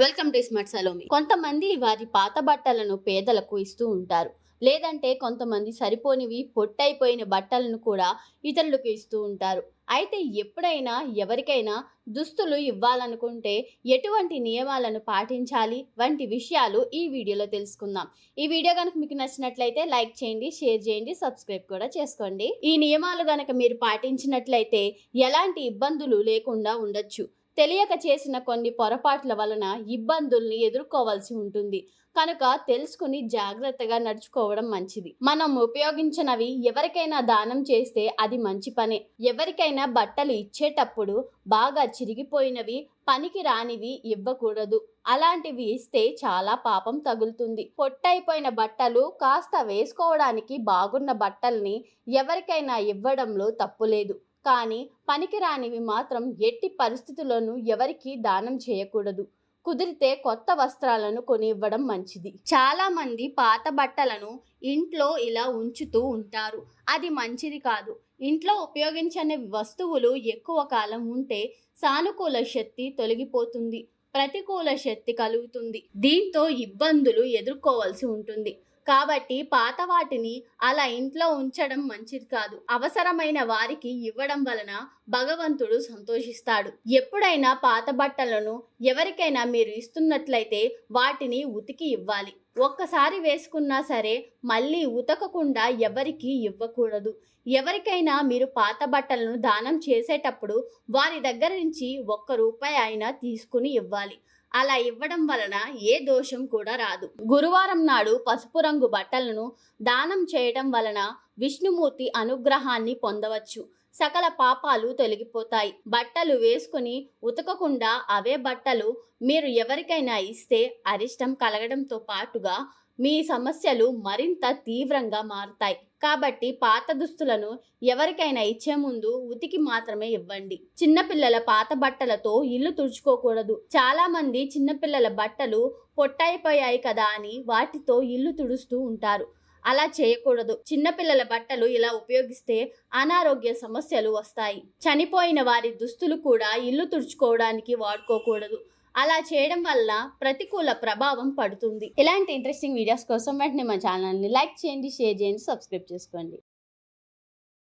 Welcome to smart Salomi. కొంతమంది వారి పాత బట్టలను పేదలకు ఇస్తూ ఉంటారు. లేదంటే కొంతమంది సరిపోనివి పొట్టైపోయిన బట్టలను కూడా ఇతరులకు ఇస్తూ ఉంటారు. అయితే ఎప్పుడైనా ఎవరికైనా దుస్తులు ఇవ్వాలనుకుంటే ఎటువంటి నియమాలను పాటించాలి? వంటి విషయాలు ఈ వీడియోలో తెలుసుకుందాం. ఈ వీడియో కనుక మీకు నచ్చినట్లయితే లైక్ చేయండి షేర్ చేయండి సబ్స్క్రైబ్ కూడా చేసుకోండి. ఈ నియమాలు కనుక మీరు పాటించినట్లయితే ఎలాంటి ఇబ్బందులు లేకుండా ఉండొచ్చు. తెలియక చేసిన కొన్ని పొరపాట్ల వలన ఇబ్బందుల్ని ఎదుర్కోవాల్సి ఉంటుంది. కనుక తెలుసుకుని జాగ్రత్తగా నడుచుకోవడం మంచిది. మనం ఉపయోగించినవి ఎవరికైనా దానం చేస్తే అది మంచి పనే. ఎవరికైనా బట్టలు ఇచ్చేటప్పుడు బాగా చిరిగిపోయినవి పనికి రానివి ఇవ్వకూడదు. అలాంటివి ఇస్తే చాలా పాపం తగులుతుంది. పొట్టైపోయిన బట్టలు కాస్త వేసుకోవడానికి బాగున్న బట్టల్ని ఎవరికైనా ఇవ్వడంలో తప్పులేదు. కానీ పనికిరానివి మాత్రం ఎట్టి పరిస్థితుల్లోనూ ఎవరికీ దానం చేయకూడదు. కుదిరితే కొత్త వస్త్రాలను కొనివ్వడం మంచిది. చాలామంది పాత బట్టలను ఇంట్లో ఇలా ఉంచుతూ ఉంటారు. అది మంచిది కాదు. ఇంట్లో ఉపయోగించని వస్తువులు ఎక్కువ కాలం ఉంటే సానుకూల శక్తి తొలగిపోతుంది. ప్రతికూల శక్తి కలుగుతుంది. దీంతో ఇబ్బందులు ఎదుర్కోవాల్సి ఉంటుంది. కాబట్టి పాత వాటిని అలా ఇంట్లో ఉంచడం మంచిది కాదు. అవసరమైన వారికి ఇవ్వడం వలన భగవంతుడు సంతోషిస్తాడు. ఎప్పుడైనా పాత బట్టలను ఎవరికైనా మీరు ఇస్తున్నట్లయితే వాటిని ఉతికి ఇవ్వాలి. ఒక్కసారి వేసుకున్నా సరే మళ్ళీ ఉతకకుండా ఎవరికి ఇవ్వకూడదు. ఎవరికైనా మీరు పాత బట్టలను దానం చేసేటప్పుడు వారి దగ్గర నుంచి ఒక్క రూపాయి అయినా తీసుకుని ఇవ్వాలి. అలా ఇవ్వడం వలన ఏ దోషం కూడా రాదు. గురువారం నాడు పసుపు రంగు బట్టలను దానం చేయడం వలన విష్ణుమూర్తి అనుగ్రహాన్ని పొందవచ్చు. సకల పాపాలు తొలగిపోతాయి. బట్టలు వేసుకుని ఉతకకుండా అవే బట్టలు మీరు ఎవరికైనా ఇస్తే అరిష్టం కలగడంతో పాటుగా మీ సమస్యలు మరింత తీవ్రంగా మారుతాయి. కాబట్టి పాత దుస్తులను ఎవరికైనా ఇచ్చే ముందు ఉతికి మాత్రమే ఇవ్వండి. చిన్నపిల్లల పాత బట్టలతో ఇల్లు తుడుచుకోకూడదు. చాలా మంది చిన్నపిల్లల బట్టలు పొట్టయిపోయాయి కదా అని వాటితో ఇల్లు తుడుస్తూ ఉంటారు. అలా చేయకూడదు. చిన్నపిల్లల బట్టలు ఇలా ఉపయోగిస్తే అనారోగ్య సమస్యలు వస్తాయి. చనిపోయిన వారి దుస్తులు కూడా ఇల్లు తుడుచుకోవడానికి వాడుకోకూడదు. అలా చేయడం వల్ల ప్రతికూల ప్రభావం పడుతుంది. ఇలాంటి ఇంట్రెస్టింగ్ వీడియోస్ కోసం వెంటనే మా ఛానల్ని లైక్ చేయండి షేర్ చేయండి సబ్స్క్రైబ్ చేసుకోండి.